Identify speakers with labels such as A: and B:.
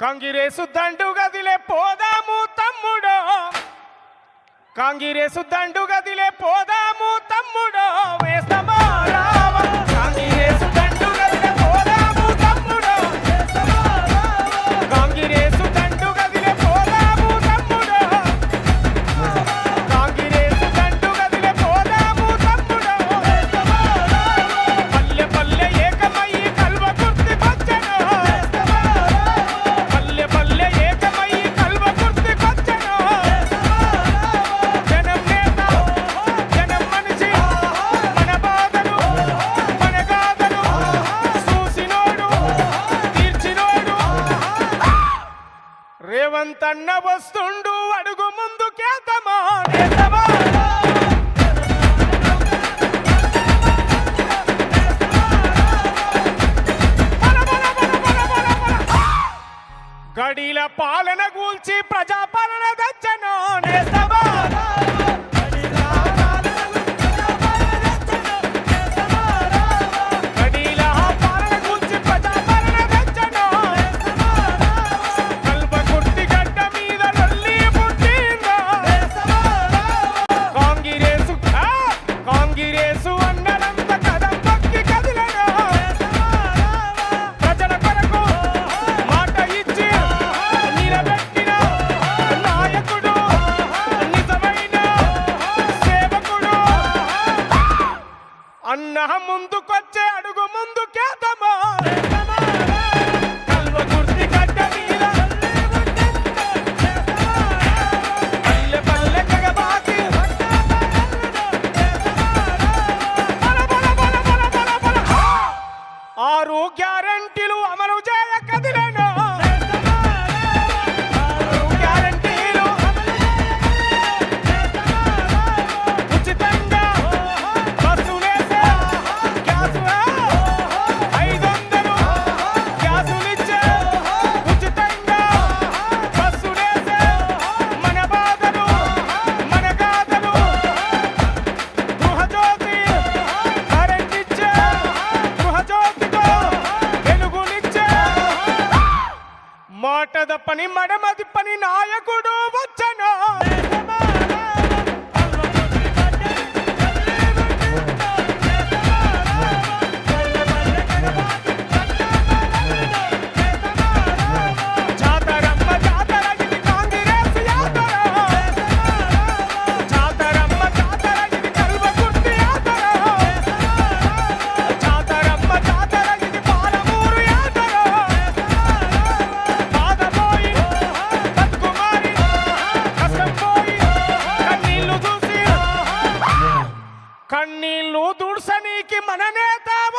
A: కంగిరేసు దండు గదిలే పోదాము తమ్ముడో. కంగిరేసు దండు గదిలే పోదా తన్న వస్తుండు అడుగు ముందు గడిల పాలన గూల్చి ప్రజాపాలన దచ్చనా? నేస్తమా అన్న ముందుకొచ్చే అడుగు ముందు కేతమా ఎడమదప్పని మడమదిప్పని నాయకుడు. కన్నీళ్ళు దుడ్సనీకి మననే తావ